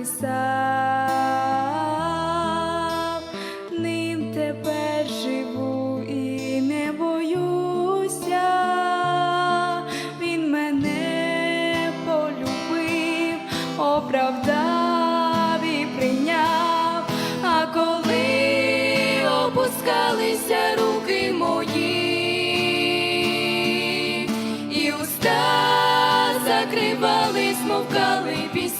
написав, ним тепер живу і не боюся, він мене полюбив, оправдав і прийняв, а коли опускалися руки мої, і уста закривали, смовкали пісні.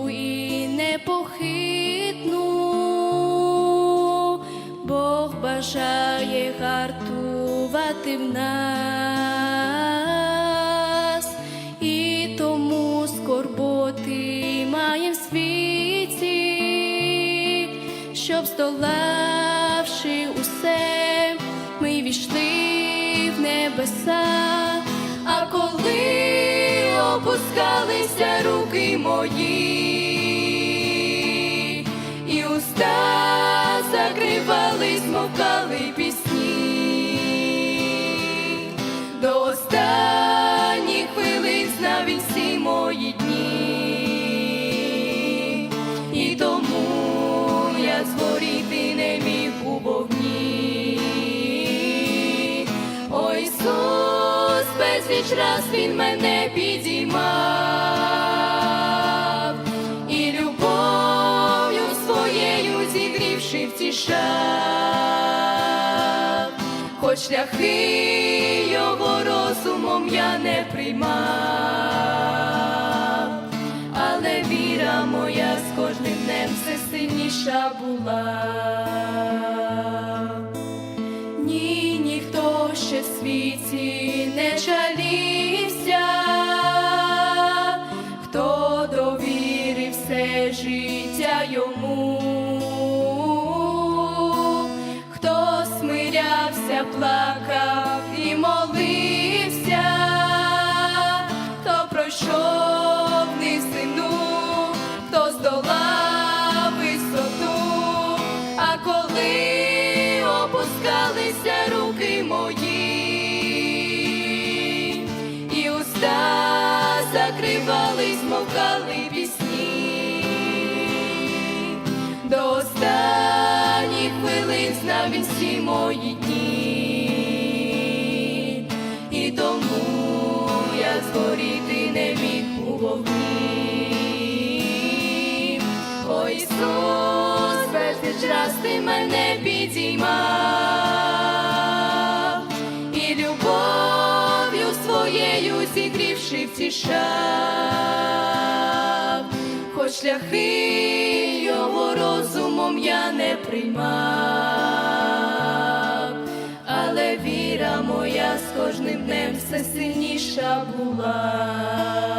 непохитну, Бог бажає гартувати в нас, і тому скорботи маєм в світі, щоб здолавши усе, ми війшли в небеса, а коли опускалися руки мої, закривали, пісні, до останніх хвилин він всі мої дні, і тому я згоріти не міг у вогні. О Ісус, безліч раз Він мене підіймав, і любов'ю своєю зігрівши втішав, хоч шляхи його розумом я не приймав, але віра моя з кожним днем все сильніша була. Ні, ніхто ще в світі не жалівся, хто довірив все життя йому, плакав і молився, хто пройшов низину, хто здолав висоту, а коли опускалися руки мої, і уста закривали, змовкали пісні, до останніх хвилин знав він всі мої дні, і тому я згоріти не міг у вогні. О Ісус, безліч раз ти мене підіймав, і любов'ю своєю зігрівши втішав, хоч шляхи розумом я не приймав, але віра моя з кожним днем все сильніша була.